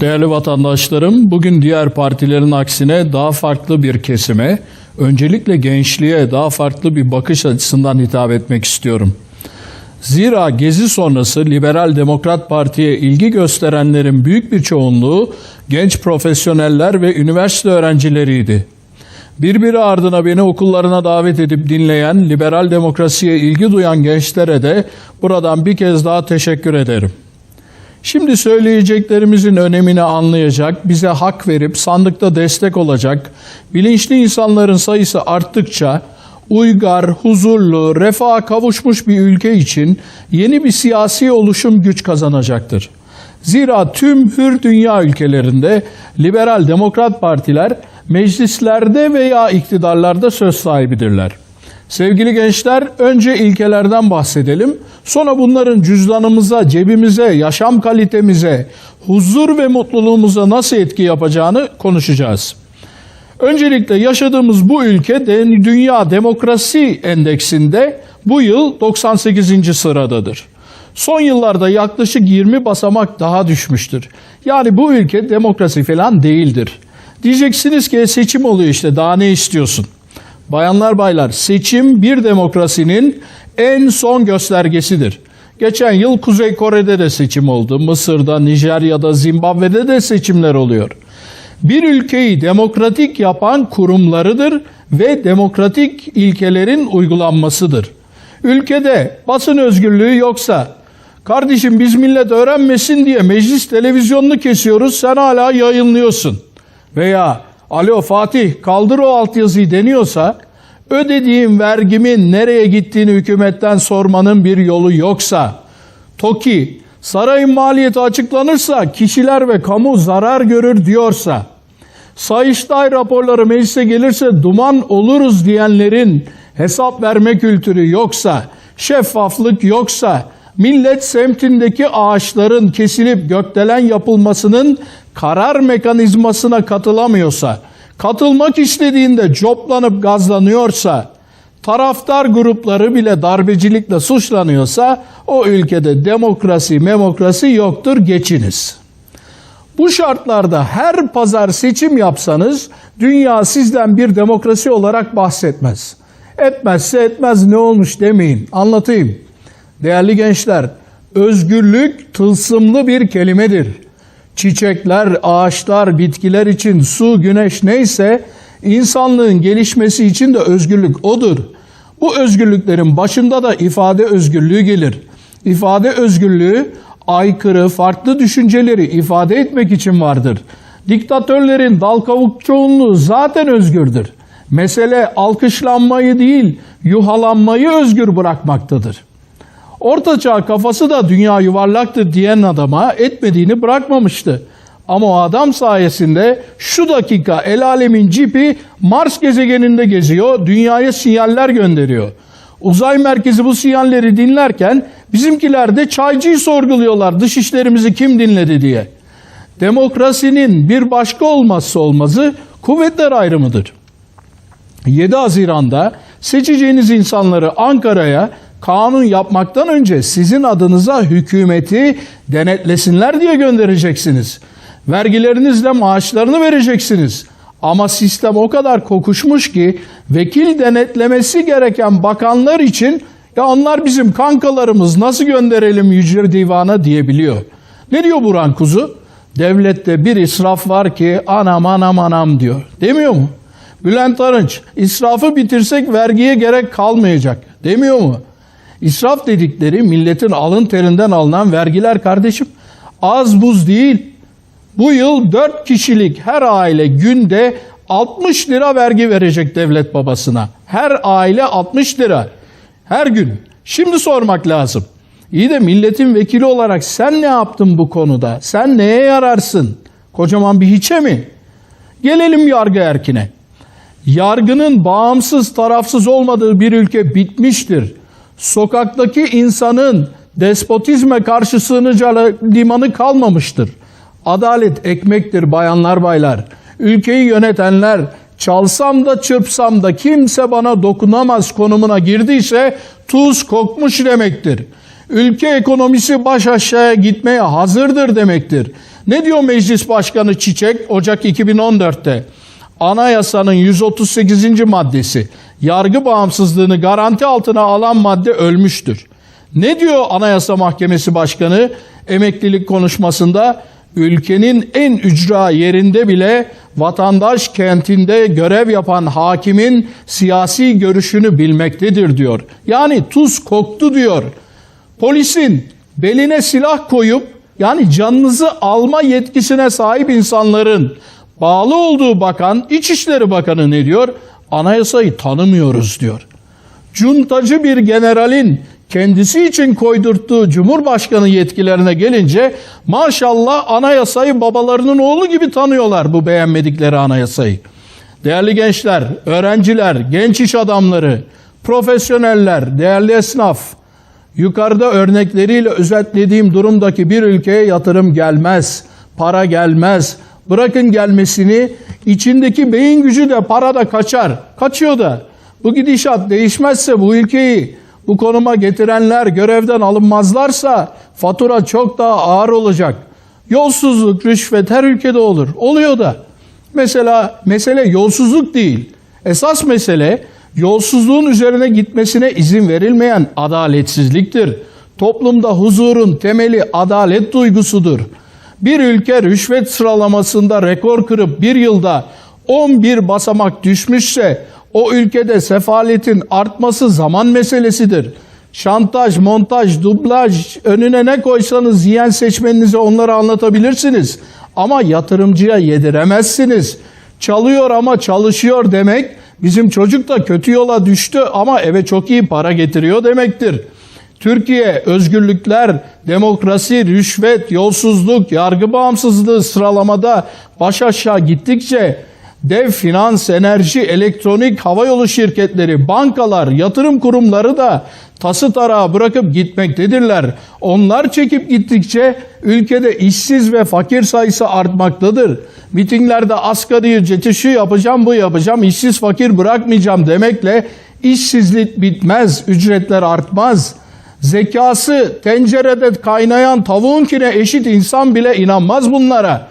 Değerli vatandaşlarım, bugün diğer partilerin aksine daha farklı bir kesime, öncelikle gençliğe daha farklı bir bakış açısından hitap etmek istiyorum. Zira gezi sonrası Liberal Demokrat Parti'ye ilgi gösterenlerin büyük bir çoğunluğu genç profesyoneller ve üniversite öğrencileriydi. Birbiri ardına beni okullarına davet edip dinleyen, liberal demokrasiye ilgi duyan gençlere de buradan bir kez daha teşekkür ederim. Şimdi söyleyeceklerimizin önemini anlayacak, bize hak verip sandıkta destek olacak, bilinçli insanların sayısı arttıkça uygar, huzurlu, refaha kavuşmuş bir ülke için yeni bir siyasi oluşum güç kazanacaktır. Zira tüm hür dünya ülkelerinde liberal demokrat partiler meclislerde veya iktidarlarda söz sahibidirler. Sevgili gençler, önce ilkelerden bahsedelim. Sonra bunların cüzdanımıza, cebimize, yaşam kalitemize, huzur ve mutluluğumuza nasıl etki yapacağını konuşacağız. Öncelikle yaşadığımız bu ülke Dünya Demokrasi Endeksinde bu yıl 98. sıradadır. Son yıllarda yaklaşık 20 basamak daha düşmüştür. Yani bu ülke demokrasi falan değildir. Diyeceksiniz ki seçim oluyor işte daha ne istiyorsun? Bayanlar baylar seçim bir demokrasinin en son göstergesidir. Geçen yıl Kuzey Kore'de de seçim oldu. Mısır'da, Nijerya'da, Zimbabwe'de de seçimler oluyor. Bir ülkeyi demokratik yapan kurumlarıdır ve demokratik ilkelerin uygulanmasıdır. Ülkede basın özgürlüğü yoksa, kardeşim biz millet öğrenmesin diye meclis televizyonunu kesiyoruz, sen hala yayınlıyorsun. Veya alo Fatih kaldır o altyazıyı deniyorsa, ödediğim vergimin nereye gittiğini hükümetten sormanın bir yolu yoksa, TOKİ, sarayın maliyeti açıklanırsa kişiler ve kamu zarar görür diyorsa, Sayıştay raporları meclise gelirse duman oluruz diyenlerin hesap verme kültürü yoksa, şeffaflık yoksa, millet semtindeki ağaçların kesilip gökdelen yapılmasının karar mekanizmasına katılamıyorsa, katılmak istediğinde coplanıp gazlanıyorsa, taraftar grupları bile darbecilikle suçlanıyorsa o ülkede demokrasi memokrasi yoktur geçiniz. Bu şartlarda her pazar seçim yapsanız dünya sizden bir demokrasi olarak bahsetmez. Etmezse etmez ne olmuş demeyin. Anlatayım. Değerli gençler, özgürlük tılsımlı bir kelimedir. Çiçekler, ağaçlar, bitkiler için su, güneş neyse insanlığın gelişmesi için de özgürlük odur. Bu özgürlüklerin başında da ifade özgürlüğü gelir. İfade özgürlüğü aykırı, farklı düşünceleri ifade etmek için vardır. Diktatörlerin dal kavuk çoğunluğu zaten özgürdür. Mesele alkışlanmayı değil, yuhalanmayı özgür bırakmaktadır. Ortaçağ kafası da dünya yuvarlaktır diyen adama etmediğini bırakmamıştı. Ama o adam sayesinde şu dakika el alemin cipi Mars gezegeninde geziyor, dünyaya sinyaller gönderiyor. Uzay merkezi bu sinyalleri dinlerken bizimkiler de çaycıyı sorguluyorlar dışişlerimizi kim dinledi diye. Demokrasinin bir başka olmazsa olmazı kuvvetler ayrımıdır. 7 Haziran'da seçeceğiniz insanları Ankara'ya kanun yapmaktan önce sizin adınıza hükümeti denetlesinler diye göndereceksiniz. Vergilerinizle maaşlarını vereceksiniz. Ama sistem o kadar kokuşmuş ki vekil denetlemesi gereken bakanlar için ya onlar bizim kankalarımız nasıl gönderelim Yüce Divan'a diyebiliyor. Ne diyor Burhan Kuzu? Devlette bir israf var ki anam anam anam diyor. Demiyor mu? Bülent Arınç israfı bitirsek vergiye gerek kalmayacak demiyor mu? İsraf dedikleri milletin alın terinden alınan vergiler kardeşim. Az buz değil. Bu yıl 4 kişilik her aile günde 60 lira vergi verecek devlet babasına. Her aile 60 lira. Her gün. Şimdi sormak lazım. İyi de milletin vekili olarak sen ne yaptın bu konuda? Sen neye yararsın? Kocaman bir hiçe mi? Gelelim yargı erkine. Yargının bağımsız, tarafsız olmadığı bir ülke bitmiştir. Sokaktaki insanın despotizme karşı sığınacağı limanı kalmamıştır. Adalet ekmektir bayanlar baylar. Ülkeyi yönetenler çalsam da çırpsam da kimse bana dokunamaz konumuna girdiyse tuz kokmuş demektir. Ülke ekonomisi baş aşağıya gitmeye hazırdır demektir. Ne diyor Meclis Başkanı Çiçek Ocak 2014'te? Anayasanın 138. maddesi yargı bağımsızlığını garanti altına alan madde ölmüştür. Ne diyor Anayasa Mahkemesi Başkanı emeklilik konuşmasında? Ülkenin en ücra yerinde bile vatandaş kentinde görev yapan hakimin siyasi görüşünü bilmektedir diyor. Yani tuz koktu diyor. Polisin beline silah koyup yani canınızı alma yetkisine sahip insanların bağlı olduğu bakan İçişleri Bakanı ne diyor? Anayasayı tanımıyoruz diyor. Cuntacı bir generalin kendisi için koydurttuğu Cumhurbaşkanı yetkilerine gelince maşallah anayasayı babalarının oğlu gibi tanıyorlar bu beğenmedikleri anayasayı. Değerli gençler, öğrenciler, genç iş adamları, profesyoneller, değerli esnaf, yukarıda örnekleriyle özetlediğim durumdaki bir ülkeye yatırım gelmez, para gelmez. Bırakın gelmesini, içindeki beyin gücü de para da kaçar. Kaçıyor da. Bu gidişat değişmezse bu ülkeyi bu konuma getirenler görevden alınmazlarsa fatura çok daha ağır olacak. Yolsuzluk, rüşvet her ülkede olur. Oluyor da. Mesela mesele yolsuzluk değil. Esas mesele yolsuzluğun üzerine gitmesine izin verilmeyen adaletsizliktir. Toplumda huzurun temeli adalet duygusudur. Bir ülke rüşvet sıralamasında rekor kırıp bir yılda 11 basamak düşmüşse o ülkede sefaletin artması zaman meselesidir. Şantaj, montaj, dublaj önüne ne koysanız yiyen seçmeninize onları anlatabilirsiniz. Ama yatırımcıya yediremezsiniz. Çalıyor ama çalışıyor demek bizim çocuk da kötü yola düştü ama eve çok iyi para getiriyor demektir. Türkiye özgürlükler, demokrasi, rüşvet, yolsuzluk, yargı bağımsızlığı sıralamada baş aşağı gittikçe dev finans, enerji, elektronik, havayolu şirketleri, bankalar, yatırım kurumları da tası tarağı bırakıp gitmektedirler. Onlar çekip gittikçe ülkede işsiz ve fakir sayısı artmaktadır. Mitinglerde asgari ücreti şu yapacağım bu yapacağım işsiz fakir bırakmayacağım demekle işsizlik bitmez, ücretler artmaz. Zekası tencerede kaynayan tavuğunkine eşit insan bile inanmaz bunlara.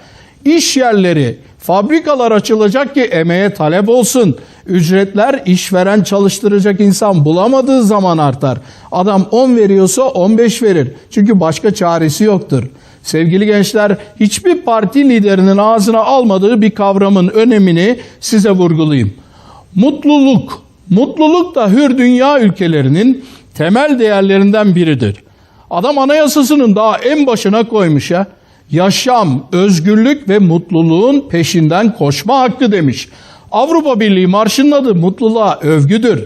İş yerleri, fabrikalar açılacak ki emeğe talep olsun. Ücretler işveren çalıştıracak insan bulamadığı zaman artar. Adam 10 veriyorsa 15 verir. Çünkü başka çaresi yoktur. Sevgili gençler, hiçbir parti liderinin ağzına almadığı bir kavramın önemini size vurgulayayım. Mutluluk. Mutluluk da hür dünya ülkelerinin temel değerlerinden biridir. Adam anayasasının daha en başına koymuş ya. Yaşam, özgürlük ve mutluluğun peşinden koşma hakkı demiş. Avrupa Birliği marşının adı mutluluğa övgüdür.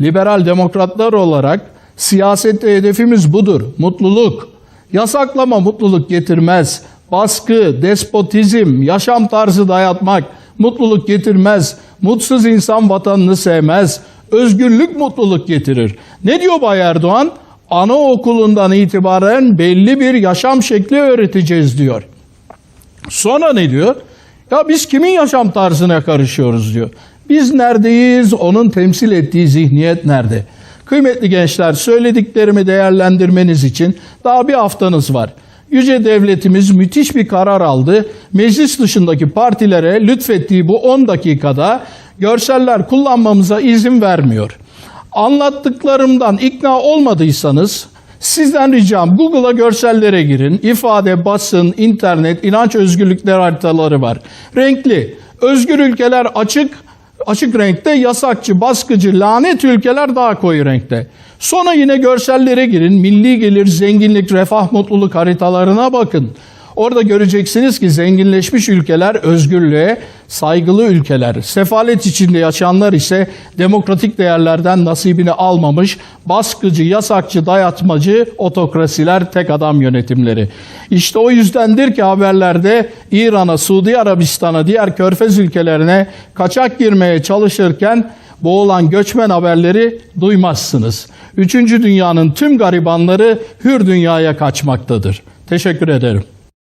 Liberal demokratlar olarak siyasette hedefimiz budur. Mutluluk. Yasaklama mutluluk getirmez. Baskı, despotizm, yaşam tarzı dayatmak mutluluk getirmez. Mutsuz insan vatanını sevmez. Özgürlük mutluluk getirir. Ne diyor Bay Erdoğan? Anaokulundan itibaren belli bir yaşam şekli öğreteceğiz diyor. Sonra ne diyor? Ya biz kimin yaşam tarzına karışıyoruz diyor. Biz neredeyiz? Onun temsil ettiği zihniyet nerede? Kıymetli gençler söylediklerimi değerlendirmeniz için daha bir haftanız var. Yüce devletimiz müthiş bir karar aldı. Meclis dışındaki partilere lütfettiği bu 10 dakikada görseller kullanmamıza izin vermiyor. Anlattıklarımdan ikna olmadıysanız sizden ricam Google'a görsellere girin. İfade, basın, internet, inanç özgürlükleri haritaları var. Renkli. Özgür ülkeler açık, açık renkte, yasakçı, baskıcı, lanet ülkeler daha koyu renkte. Sonra yine görsellere girin. Milli gelir, zenginlik, refah, mutluluk haritalarına bakın. Orada göreceksiniz ki zenginleşmiş ülkeler özgürlüğe saygılı ülkeler. Sefalet içinde yaşayanlar ise demokratik değerlerden nasibini almamış, baskıcı, yasakçı, dayatmacı otokrasiler, tek adam yönetimleri. İşte o yüzdendir ki haberlerde İran'a, Suudi Arabistan'a, diğer körfez ülkelerine kaçak girmeye çalışırken boğulan göçmen haberleri duymazsınız. Üçüncü dünyanın tüm garibanları hür dünyaya kaçmaktadır. Teşekkür ederim.